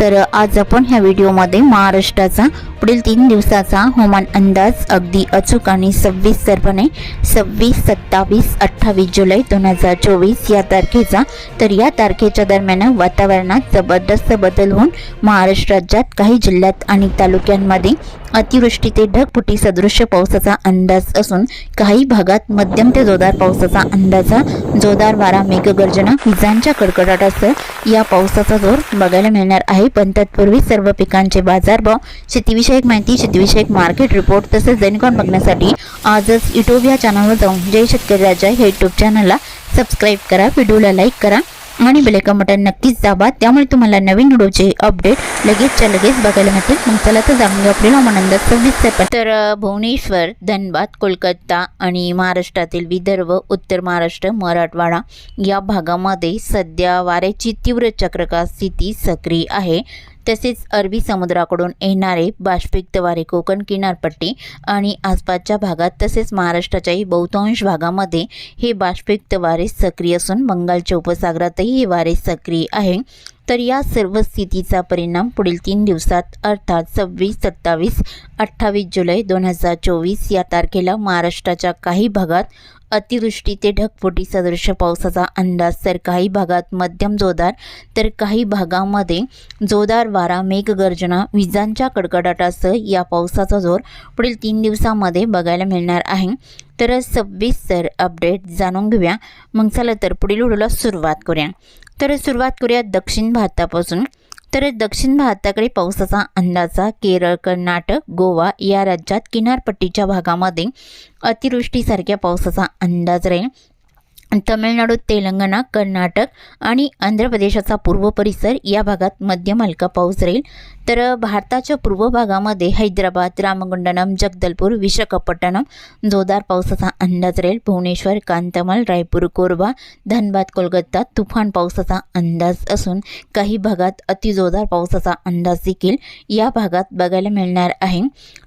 तर आज आपण ह्या व्हिडिओमध्ये महाराष्ट्राचा पुढील तीन दिवसाचा हवामान अंदाज अगदी अचूक आणि सविस्तरपणे सव्वीस सत्तावीस अठ्ठावीस जुलै दोन हजार चोवीस या तारखेचा तर या तारखेच्या दरम्यान वातावरणात जबरदस्त बदल होऊन महाराष्ट्र राज्यात काही जिल्ह्यात आणि तालुक्यांमध्ये अतिवृष्टी ते ढगफुटी सदृश्य पावसाचा अंदाज असून काही भागात मध्यम ते जोरदार पावसाचा अंदाजा जोरदार वारा मेघगर्जना विजांच्या कडकडाटासह या पावसाचा जोर बघायला मिळणार आहे. पण तत्पूर्वी सर्व पिकांचे बाजारभाव शेतीविषयक माहिती शेतीविषयक मार्केट रिपोर्ट तसेच दैनिकॉन बघण्यासाठी आजच युट्यूब या चॅनलवर जाऊन जय शेतकरी राजा हे युट्यूब चॅनलला सबस्क्राईब करा. व्हिडिओला लाईक करा. आणि बेलेका बटन नक्कीच दाबा. त्यामुळे तुम्हाला नवीन व्हिडिओचे अपडेट लगेचच्या लगेच बघायला मिळतील. मग चला तर जाणून घेऊ आपल्याला मनंद सव्वीस तर भुवनेश्वर धनबाद कोलकाता आणि महाराष्ट्रातील विदर्भ उत्तर महाराष्ट्र मराठवाडा या भागामध्ये सध्या वाऱ्याची तीव्र चक्रका स्थिती सक्रिय आहे. तसेच अरबी समुद्राकडून येणारे बाष्पयुक्त वारे कोकण किनारपट्टी आणि आसपासच्या भागात तसेच महाराष्ट्राच्याही बहुतांश भागामध्ये हे बाष्पयुक्त वारे सक्रिय असून बंगालच्या उपसागरातही हे वारे सक्रिय आहे. तर या सर्व स्थितीचा परिणाम पुढील तीन दिवसात अर्थात सव्वीस सत्तावीस अठ्ठावीस जुलै दोन हजार चोवीस या तारखेला महाराष्ट्राच्या काही भागात अतिवृष्टी ते ढगफुटी सदृश पावसाचा अंदाज. तर काही भागात मध्यम जोरदार तर काही भागामध्ये जोरदार वारा मेघगर्जना विजांच्या कडकडाटासह या पावसाचा जोर पुढील तीन दिवसामध्ये बघायला मिळणार आहे. तर सविस्तर अपडेट जाणून घेऊया. मग चला तर पुढील व्हिडिओला सुरुवात करूया. तर सुरुवात करूया दक्षिण भारतापासून. तर दक्षिण भारताकडे पावसाचा अंदाजा केरळ कर्नाटक गोवा या राज्यात किनारपट्टीच्या भागामध्ये अतिवृष्टीसारख्या पावसाचा अंदाज राहील. तमिळनाडू तेलंगणा कर्नाटक आणि आंध्र प्रदेशाचा पूर्व परिसर या भागात मध्यम हलका पाऊस राहील. तर भारताच्या पूर्व भागामध्ये हैदराबाद रामगुंडनम जगदलपूर विशाखापट्टणम जोरदार पावसाचा अंदाज राहील. भुवनेश्वर कांतमल रायपूर कोरबा धनबाद कोलकाता तुफान पावसाचा अंदाज असून काही भागात अतिजोरदार पावसाचा अंदाज देखील या भागात बघायला मिळणार आहे.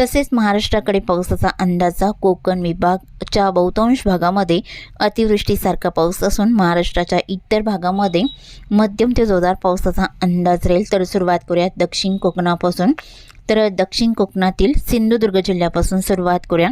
तसेच महाराष्ट्राकडे पावसाचा अंदाजा कोकण विभागच्या बहुतांश भागामध्ये अतिवृष्टीसारखा पाऊस असून महाराष्ट्राच्या इतर भागामध्ये मध्यम ते जोरदार पावसाचा अंदाज राहील. तर सुरुवात करूयात दक्षिण कोकणापासून तर दक्षिण कोकणातील सिंधुदुर्ग जिल्ह्यापासून सुरुवात करूया.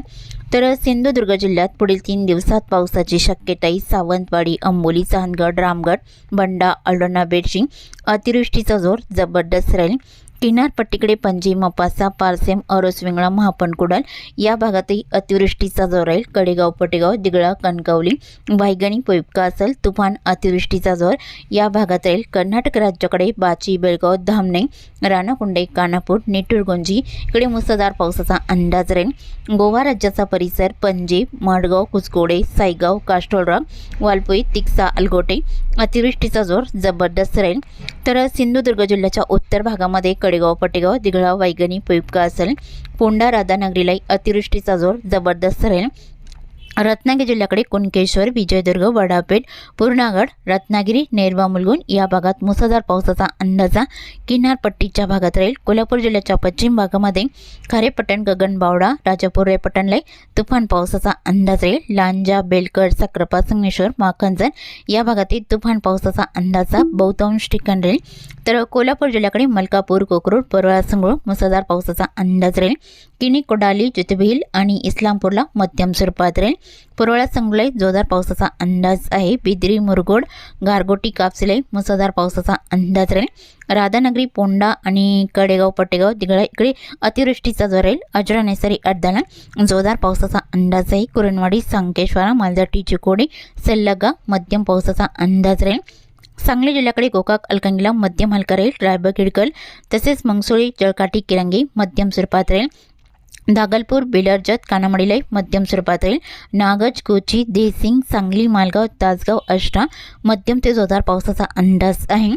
तर सिंधुदुर्ग जिल्ह्यात पुढील तीन दिवसात पावसाची शक्यताही सावंतवाडी अंबोली चांदगड रामगड बंडा अलोणा बेडशिंग अतिवृष्टीचा जोर जबरदस्त राहील. किनारपट्टीकडे पणजी मपासा पारसेम अरोस विंगळा महापणकुडल या भागातही अतिवृष्टीचा जोर राहील. कडेगाव पटेगाव दिगळा कणकवली वायगणी पोईपका असेल तुफान अतिवृष्टीचा जोर या भागात राहील. कर्नाटक राज्याकडे बाची बेळगाव धामणे राणाकुंडे कानापूर नेटुरगोंजी इकडे मुसळधार पावसाचा अंदाज राहील. गोवा राज्याचा परिसर पणजी माडगाव कुचकोडे सायगाव कास्टोलराव वालपोई तिक्सा अलगोटे अतिवृष्टीचा जोर जबरदस्त राहील. तर सिंधुदुर्ग जिल्ह्याच्या उत्तर भागामध्ये कडेगाव पटेगाव दिघळा वैगणी पोईपका असेल. पोंडा राधानगरीलाही अतिवृष्टीचा जोर जबरदस्त राहील. रत्नागिरी जिल्ह्याकडे कुणकेश्वर विजयदुर्ग वडापेठ पूर्णागड रत्नागिरी नेरवा मुलगुण या भागात मुसळधार पावसाचा अंदाजा किनारपट्टीच्या भागात राहील. कोल्हापूर जिल्ह्याच्या पश्चिम भागामध्ये खारेपट्टण गगनबावडा राजापूर रेपट्टणलाई तुफान पावसाचा अंदाज राहील. लांजा बेलकर साक्रपा संगमेश्वर माखंजन या भागातील तुफान पावसाचा अंदाजा बहुतांश ठिकाण राहील. तर कोल्हापूर जिल्ह्याकडे मलकापूर कोकरूड परळा संगळूर मुसळधार पावसाचा अंदाज राहील. किनी कोडाली ज्योतिबील आणि इस्लामपूरला मध्यम स्वरूपात राहील. पुरवळा संगलाई जोरदार पावसाचा अंदाज आहे. बिद्री मुरगोड गारगोटी कापसिलाई मुसळधार पावसाचा अंदाज राहील. राधानगरी पोंडा आणि कडेगाव पटेगाव दिगळा इकडे अतिवृष्टीचा जोर राहील. अजरा नेसरी अड्डाला जोरदार पावसाचा अंदाज आहे. कुरणवाडी संकेश्वरा मालदाटी चिकोडी सल्लगा मध्यम पावसाचा अंदाज राहील. सांगली जिल्ह्याकडे गोकाक अलकंगीला मध्यम हलका राहील. रायबग किडकल तसेच मंगसोळी जळकाठी किरंगी मध्यम स्वरूपात राहील. दागलपूर बेलरजत कानामडीलाई मध्यम स्वरूपात राहील नागज कोची देसिंग सांगली मालगाव तासगाव अष्टा मध्यम ते जोरदार पावसाचा अंदाज आहे.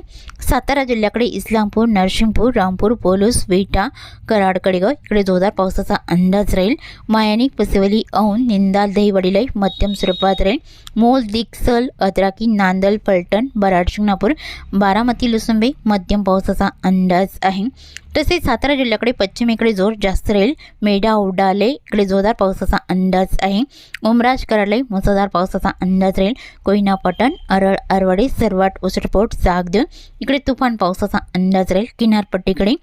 सातारा जिल्ह्याकडे इस्लामपूर नरसिंहपूर रामपूर पोलूस विटा कराड कडेगाव इकडे जोरदार पावसाचा अंदाज राहील. मायानिक पसिवली औन निंदाल दहीवडीलाई मध्यम स्वरूपात राहील. मोल दिक्सल अद्राकी नांदल पलटण बराड शिंगणापूर बारामती लुसुंबे मध्यम पावसाचा अंदाज आहे. तसेच सातारा जिल्ह्याकडे पश्चिमेकडे जोर जास्त राहील. मेढा उडाले इकडे जोरदार पावसाचा अंदाज आहे. उमराज कराडले मुसळधार पावसाचा अंदाज राहील. कोयना पटण अरळ अरवडे सर्वाट उसटपोट जागदेव इकडे तुफान पावसाचा अंदाज राहील. किनारपट्टीकडे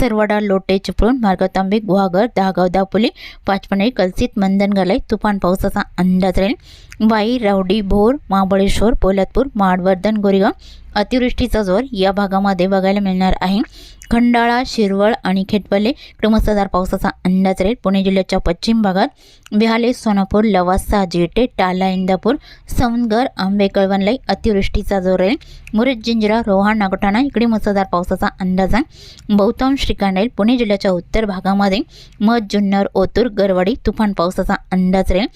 सरवडा लोटे चिपळूण मार्गतांबे गुहागर दहागाव दापोली पाचपणे कलसित मंदनगरला तुफान पावसाचा अंदाज राहील. बाई रावडी भोर महाबळेश्वर पोलादपूर माडवर्धन गोरेगाव. अतिवृष्टीचा जोर या भागामध्ये बघायला मिळणार आहे. खंडाळा शिरवळ आणि खेटवले क्रमसदार पावसाचा अंदाज राहील पुणे जिल्ह्याच्या पश्चिम भागात बिहाले सोनापूर लवासा जेटे टाला इंदापूर सवनगर आंबे कळवणलाई अतिवृष्टीचा जोर राहील मुरज जिंजरा रोहा नागोठाणा इकडे मुसळधार पावसाचा अंदाज आहे. बहुतांश ठिकाण राहील पुणे जिल्ह्याच्या उत्तर भागामध्ये मध जुन्नर ओतूर गरवाडी तुफान पावसाचा अंदाज राहील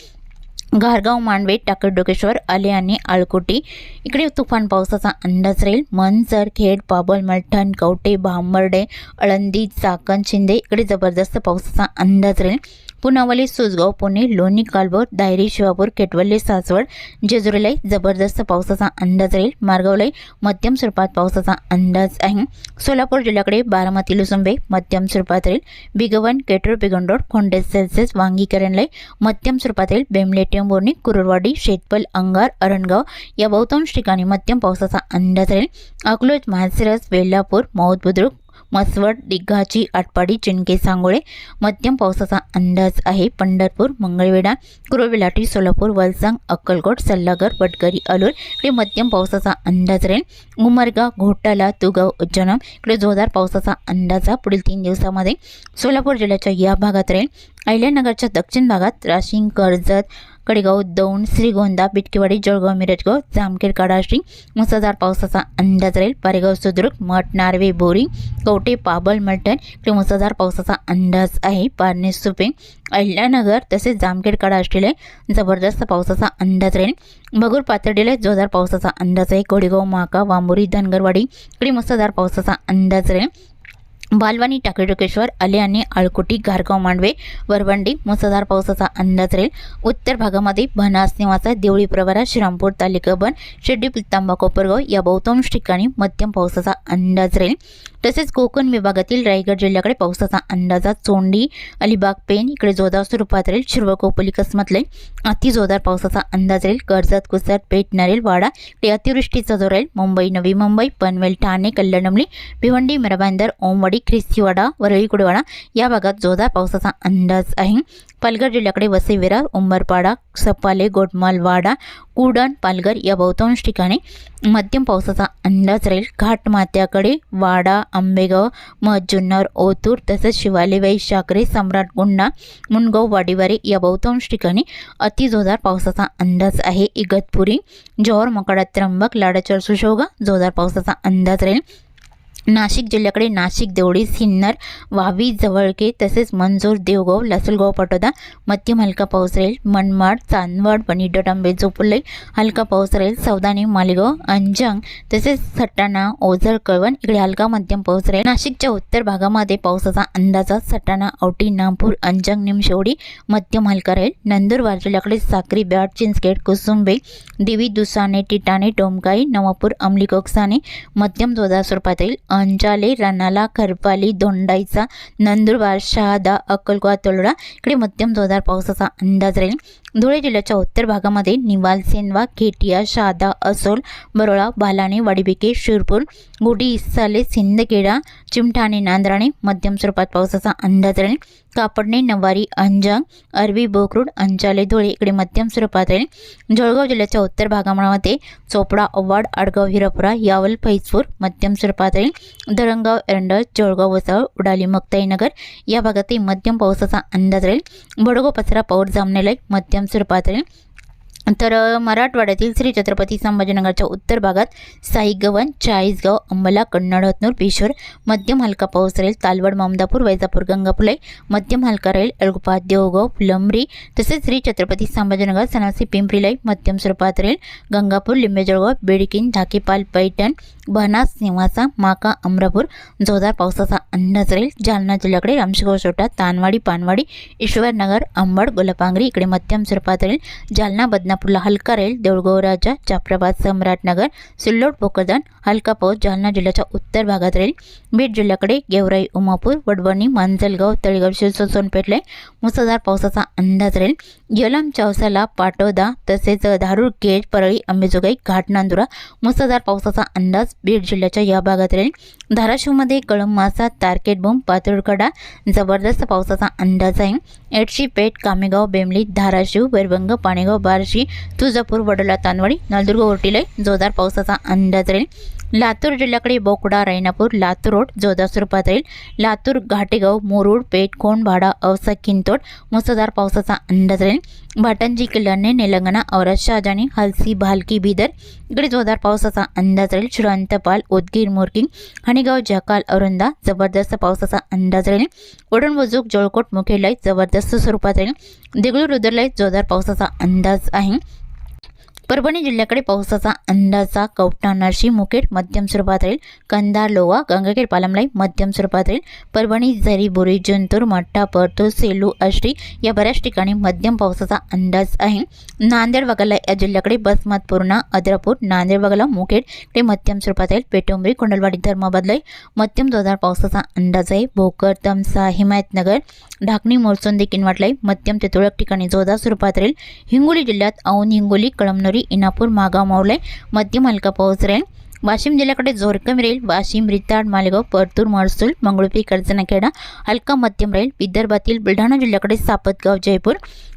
गारगाव मांडवे टाकडोकेश्वर आले आणि आळकोटी. इकडे तुफान पावसाचा अंदाज राहील. मनसर खेड पाबल मलठण कवटे भांबर्डे अळंदी चाकण शिंदे इकडे जबरदस्त पावसाचा अंदाज राहील. पुनावली सुसगाव पुणे लोणी कालभोर दायरी शिवापूर केटवल्ली सासवड जेजुरीलाही जबरदस्त पावसाचा अंदाज राहील. मार्गावलाही मध्यम स्वरूपात पावसाचा अंदाज आहे. सोलापूर जिल्ह्याकडे बारामती लुसुंबे मध्यम स्वरूपात राहील. बिगवन केटर बिगंडोड खोंडे सेल्सिअस वांगीकरणलाई मध्यम स्वरूपात राहील. बेमले टेंबोर्णी कुरुरवाडी शेतपल अंगार अरणगाव या बहुतांश ठिकाणी मध्यम पावसाचा अंदाज राहील. अकलूज माळशिरस वेल्हापूर मौद बुद्रुक मसवड दिघाची आटपाडी चिंके सांगोळे मध्यम पावसाचा अंदाज आहे. पंढरपूर मंगळवेढा कुरुविलाटी सोलापूर वलसांग अक्कलकोट सल्लागर वटकरी अलूर इकडे मध्यम पावसाचा अंदाज राहील. उमरगा घोटाला तुगाव उज्जनम इकडे जोरदार पावसाचा अंदाज हा पुढील तीन दिवसामध्ये सोलापूर जिल्ह्याच्या या भागात राहील. अहिल्यानगरच्या दक्षिण भागात राशिंग कर्जत कडेगाव दौंड श्रीगोंदा बिटकेवाडी जळगाव मिरजगाव जामखेड काडाश्री मुसळधार पावसाचा अंदाज राहील. पारेगाव सुद्रुक मठ नार्वे बोरी कवटे पाबल मलठण इकडे मुसळधार पावसाचा अंदाज आहे. पारणे सुपे अहिल्यानगर तसेच जामखेड काडाश्रीला जबरदस्त पावसाचा अंदाज राहील. बगूर पातळीला जोरदार पावसाचा अंदाज आहे. कोडेगाव माका वांबोरी धनगरवाडी इकडे मुसळधार पावसाचा अंदाज राहील. बालवानी टाकेटोकेश्वर आले आणि आळकोटी घारगाव मांडवे वरवंडी मुसळधार पावसाचा अंदाज राहील. उत्तर भागामध्ये भनास निवासा देवळी प्रवरा श्रीरामपूर तालुका बन शेड्डी पित्तांबा कोपरगाव या बहुतांश ठिकाणी मध्यम पावसाचा अंदाज राहील. तसेच कोकण विभागातील रायगड जिल्ह्याकडे पावसाचा अंदाजा चोंडी अलिबाग पेन इकडे जोरदार स्वरूपात राहील. शिरवळ कोपली कसमतले अति जोरदार पावसाचा अंदाज राहील. कर्जत कुसत पेट नरेल वाडा इकडे अतिवृष्टीचा जोर राहील. मुंबई नवी मुंबई पनवेल ठाणे कल्याणमली भिवंडी मिराबांदर ओमवाडी ख्रिस्तीवाडा वरळीकुडवाडा या भागात जोरदार पावसाचा अंदाज आहे. पालघर जिल्ह्याकडे वसे विरार उंबरपाडा सपाले गोटमालवाडा कुडण पालघर या बहुतांश ठिकाणी मध्यम पावसाचा अंदाज राहील. घाटमात्याकडे वाडा आंबेगाव मजुन्नर ओतूर तसेच शिवालेबाई वैशाकरे सम्राट गुंडा मुनगाव वाडीवारे या बहुतांश ठिकाणी अतिजोरदार पावसाचा अंदाज आहे. इगतपुरी जोहर मकडा त्र्यंबक लाडाचर सुशोगा जोरदार पावसाचा अंदाज राहील. नाशिक जिल्ह्याकडे नाशिक देवळी सिन्नर वावी जवळके तसेच मंजूर देवगाव लासलगाव पटोदा मध्यम हलका पाऊस राहील मनमाड चांदवड पणी डटांबे झोपुले हलका पाऊस राहील सौदानी मालेगाव अंजंग तसेच सटाणा ओझर कळवण इकडे हलका मध्यम पाऊस राहील. नाशिकच्या उत्तर भागामध्ये पावसाचा अंदाजा सटाणा औटी नागपूर अंजंग निमशेवडी मध्यम हलका राहील. नंदुरबार जिल्ह्याकडे साक्री बॅट चिंचखेड कुसुंबे देवी दुसाने टिटाणे डोमकाई नवापूर अंमली कोकसाने मध्यम ध्वजा स्वरूपात येईल अंजाले रनाला खरपाली दोंडाईचा नंदुरबार शहादा अक्कलकोवा तोलडा इकडे मध्यम जोरदार पावसाचा अंदाज राहील धुळे जिल्ह्याच्या उत्तर भागामध्ये निवाल सेनवा खेटिया शहादा असोल बरोळा बालाणे वाडीबिके शिरपूर गोडी इसाले सिंदखेडा चिमठाणे नांद्राणे मध्यम स्वरूपात पावसाचा अंदाज राहील. कापडणे नवारी अंजंग अरबी बोकरूड अंचाले धुळे इकडे मध्यम स्वरूपात राहील. जळगाव जिल्ह्याच्या उत्तर भागामध्ये चोपडा अवाड आडगाव हिरापुरा यावल फैजपूर मध्यम स्वरूपात राहील. धरणगाव एरंडळ जळगाव वसाळ उडाली मक्ताईनगर या भागातही मध्यम पावसाचा अंदाज राहील. बडगो पसरा पौर जामनेलाई मध्यम स्वरूपात राहील तर मराठवाड्यातील श्री छत्रपती संभाजीनगरच्या उत्तर भागात साईगवन चाळीसगाव अंबला कन्नड हतनूर पेश्वर मध्यम हलका पाऊस राहील तालवड ममदापूर वैजापूर गंगापुलाई मध्यम हलका राहील अळगुपा देवगाव फुलंब्री तसेच श्री छत्रपती संभाजीनगर सणासी पिंपरीलाई मध्यम स्वरूपात राहील गंगापूर लिंबेजळगाव बेडकिन धाकेपाल पैठण बनास निवासा माका अमरापूर जोरदार पावसाचा अंदाज राहील जालना जिल्ह्याकडे रामशिगाव छोटा तानवाडी पानवाडी ईश्वरनगर अंबड गोलापांगरी इकडे मध्यम स्वरूपात राहील जालना बदना बदनापूरला हलका राहील देऊळगाव राजा जाफराबाद सम्राटनगर सिल्लोड भोकरदान हलका पाऊस जालना जिल्ह्याच्या उत्तर भागात राहील बीड जिल्ह्याकडे गेवराई उमापूर वडवणी मांजलगाव तळेगाव शिरसोन सोनपेठला मुसळधार पावसाचा अंदाज राहील यलम चौसाला पाटोदा तसेच धारूर गेट परळी अंबेजोगाई घाट नांदुरा मुसळधार पावसाचा अंदाज बीड जिल्ह्याच्या या भागात राहील धाराशिवमध्ये कळंब मासा तारकेट बोंब पातुरकडा जबरदस्त पावसाचा अंदाज आहे. एडशी पेठ कामेगाव बेमली धाराशिव वैरभंग पाणेगाव बार्शी तुळजापूर वडोला तानवाडी नळदुर्ग ओरटीले जोरदार पावसाचा अंदाज राहील. लातूर जिल्ह्याकडे बोकडा रैनापूर लातूर रोड जोरदार स्वरूपात राहील लातूर घाटेगाव मुरुड पेठ कोंडभाडा औसा किंतोड मुसळधार पावसाचा अंदाज राहील. भाटंजी किल्ल्याने निलंगणा औरत शहाजानी हलसी भालकी बिदर इकडे जोरदार पावसाचा अंदाज राहील. श्रांतपाल उदगीर मोरकिंग हणीगाव जकाल औरंदा जबरदस्त पावसाचा अंदाज राहील. वडून बुजुक जोळकोट मुखेलाई जबरदस्त स्वरूपात राहील. देगळूर रुद्रलाई जोरदार पावसाचा अंदाज आहे. परभणी जिल्ह्याकडे पावसाचा अंदाजा कवठा नरशी मुखेड मध्यम स्वरूपात राहील. कंधार लोवा गंगाखेड पालमलाई मध्यम स्वरूपात राहील. परभणी झरी बोरी जंतूर मठ्ठा परतूर सेलू आष्टी या बऱ्याच ठिकाणी मध्यम पावसाचा अंदाज आहे. नांदेड वगळला या जिल्ह्याकडे बसमत पूर्णा अद्रापूर नांदेड वगळला मुखेड ते मध्यम स्वरूपात राहील. पेटुंबरी कोंडलवाडी धर्माबादलाई मध्यम जोरदार पावसाचा अंदाज आहे. भोकर तमसा हिमायतनगर ढाकणी मोरचोंदी किनवाटलाई मध्यम ते तुळक ठिकाणी जोरदार स्वरूपात राहील. हिंगोली जिल्ह्यात औंध हिंगोली कळमनुरी इनापूर मागाव मावलाय मध्यम हलका पाऊस राहील. वाशिम जिल्ह्याकडे जोर कमी राहील. वाशिम रिताड मालेगाव परतूर महसूल मंगळुपी कर्जनाखेडा हलका मध्यम राहील. विदर्भातील बुलढाणा जिल्ह्याकडे सापतगाव जयपूर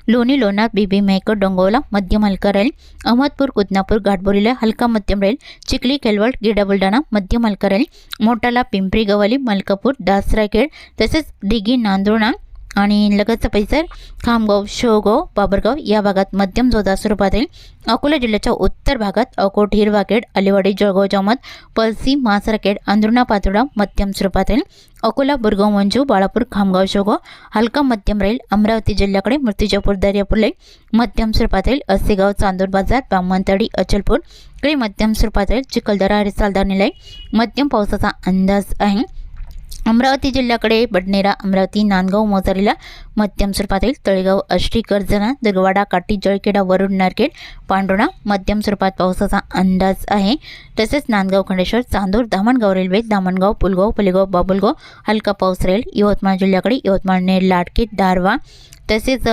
लोणी लोणार बीबी मेहकर डोंगोला मध्यम हलका राहील. अहमदपूर कुदनापूर घाटबोलीला हलका मध्यम राहील. चिखली केलवड गिडा बुलढाणा मध्यम हलका राहील. मोटाला पिंपरी गवाली मलकापूर दासराखेड तसेच दिघी नांदुर्णा आणि लगतचा परिसर खामगाव शेवगाव बाबरगाव या भागात मध्यम जोरदार स्वरूपात येईल. अकोला जिल्ह्याच्या उत्तर भागात अकोट हिरवाखेड अलिवाडी जळगाव जामत पलसी मासरखेड अंद्रुणा पातोडा मध्यम स्वरूपात येईल. अकोला बुरगाव मंजू बाळापूर खामगाव शेवगाव हलका मध्यम राहील. अमरावती जिल्ह्याकडे मूर्तिजापूर दर्यापूरले मध्यम स्वरूपात राहील असेगाव चांदूर बाजार ब्राह्मणतडी अचलपूरकडे मध्यम स्वरूपात येईल. चिखलदरा हरिसालदार सालदानीलाई मध्यम पावसाचा अंदाज आहे. अमरावती जिल्ह्याकडे बडनेरा अमरावती नांदगाव मोजारीला मध्यम स्वरूपात येईल तळेगाव आष्टी कर्जना दुर्गवाडा काटी जळखेडा वरुड नारखेड पांडुणा मध्यम स्वरूपात पावसाचा अंदाज आहे. तसेच नांदगाव खंडेश्वर चांदूर दामणगाव रेल्वे दामणगाव पुलगाव पलेगाव बाबुलगाव हलका पाऊस राहील. यवतमाळ जिल्ह्याकडे यवतमाळ नेर दारवा तसेच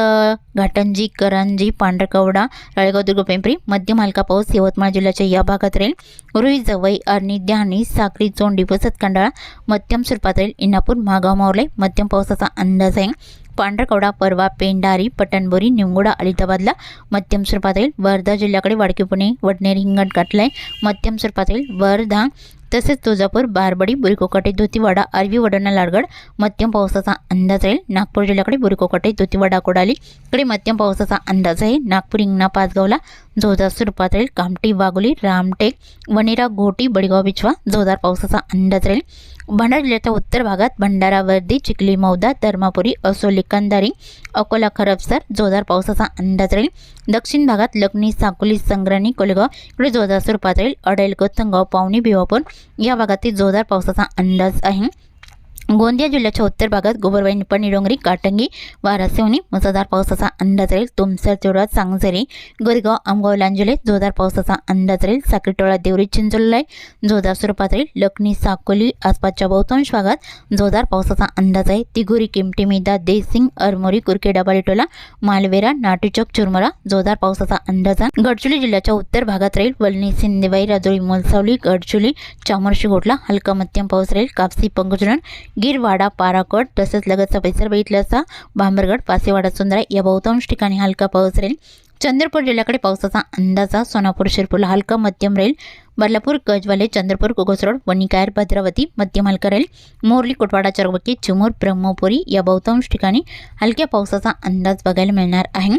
घाटंजी करंजी पांढरकवडा राळेगाव दुर्ग पिंपरी मध्य हलका पाऊस यवतमाळ जिल्ह्याच्या या भागात राहील. रुई जवई अर्णी द्याणी साखरी चोंडी वसत कंडाळा मध्यम स्वरूपात राहील. इनापूर महागाव मावले मध्यम पावसाचा अंदाज आहे. पांढरकवडा परवा पेंडारी पटणबोरी निमगोडा अलिताबादला मध्यम स्वरूपात राहील. वर्धा जिल्ह्याकडे वाडकी पुणे वडनेर हिंगणघाटला मध्यम स्वरूपात राहील. वर्धा तसेच तुळजापूर बारबडी बुरिकोकाटे धोतीवाडा आरवी वडाणा लाडगड मध्यम पावसाचा अंदाज राहील. नागपूर जिल्ह्याकडे बुरिकोकाटे धोतीवाडा कोडाली कडे मध्यम पावसाचा अंदाज आहे नागपूर इंगणा पाचगावला जोरदार स्वरूपात राहील कामटी वाघोली रामटेक वनेरा घोटी बडगाव बिछवा जोरदार पावसाचा अंदाज राहील. भंडारा जिल्ह्याच्या उत्तर भागात भंडारा वर्दी चिखली मौदा धर्मापुरी असोली कंदारी अकोला खरबसर जोरदार पावसाचा अंदाज राहील. दक्षिण भागात लखनी साकोली संग्राणी कोलेगाव इकडे जोरदार स्वरूपात राहील. अडेल कोथंगाव पावणी भिवापूर या भागातील जोरदार पावसाचा अंदाज आहे. गोंदिया जिल्ह्याच्या उत्तर भागात गोबरवाई निपाणी डोंगरी काटंगी वारासेवणी मुसळधार पावसाचा अंदाज राहील. तुमसर चोरा सांगझरी गोरेगाव आमगाव लांजुले जोरदार पावसाचा अंदाज राहील. साखरीटोळा देवरी चिंचोलाई जोरदार स्वरूपात राहील. लखनी साकोली आसपासच्या बहुतांश भागात जोरदार पावसाचा अंदाज आहे. तिगुरी किमटी मिदा देसिंग अरमोरी कुरकेडा बालिटोला मालवेरा नाटेचौक चुरमरा जोरदार पावसाचा अंदाज आहे. गडचुली जिल्ह्याच्या उत्तर भागात राहील. वलनी सिंदेबाई राजोळी मोलसावली गडचुली चामरशी गोटला हलका मध्यम पाऊस राहील. कापसी पंगजुरण गिरवाडा पाराकड तसेच लगतचा परिसर बघितला असता भांबरगड पासेवाडा सुंदरा या बहुतांश ठिकाणी हलका पाऊस राहील. चंद्रपूर जिल्ह्याकडे पावसाचा अंदाजा सोनापूर शिरपूरला हलका मध्यम राहील. बदलापूर गजवाले चंद्रपूर कोगसरोड वणिकायर भद्रावती मध्यम हलका राहील. मोरली कुटवाडा चरबकी चिमूर ब्रह्मपुरी या बहुतांश ठिकाणी हलक्या पावसाचा अंदाज बघायला मिळणार आहे.